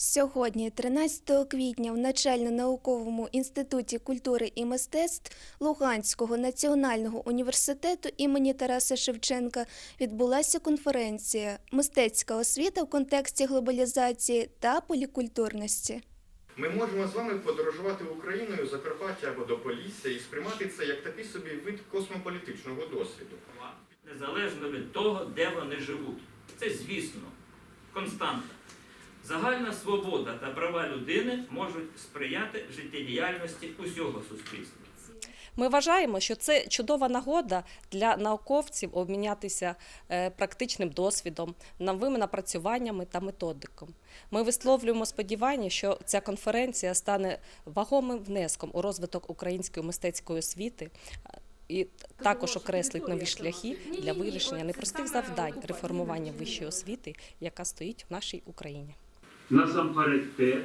Сьогодні, 13 квітня, в Навчально-науковому інституті культури і мистецтв Луганського національного університету імені Тараса Шевченка відбулася конференція Мистецька освіта в контексті глобалізації та полікультурності. Ми можемо з вами подорожувати Україною Закарпаття або до Полісся і сприймати це як такий собі вид космополітичного досвіду. незалежно від того, де вони живуть. Це, звісно, константа. Загальна свобода та права людини можуть сприяти життєдіяльності усього суспільства. Ми вважаємо, що це чудова нагода для науковців обмінятися е, практичним досвідом, новими напрацюваннями та методиком. Ми висловлюємо сподівання, що ця конференція стане вагомим внеском у розвиток української мистецької освіти. е, І також окреслить нові шляхи для вирішення непростих завдань реформування вищої освіти, яка стоїть в нашій Україні. Насамперед те,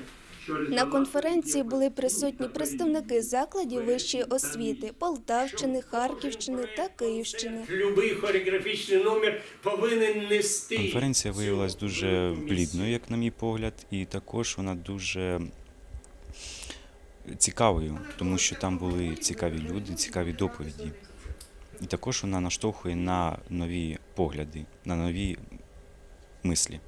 На конференції були присутні представники закладів вищої освіти Полтавщини, Харківщини та Київщини. Любий хореографічний номер повинен нести. Конференція виявилась дуже місію. плідною, як на мій погляд, і також вона дуже цікавою, тому що там були цікаві люди, цікаві доповіді. І також вона наштовхує на нові погляди, на нові мислі.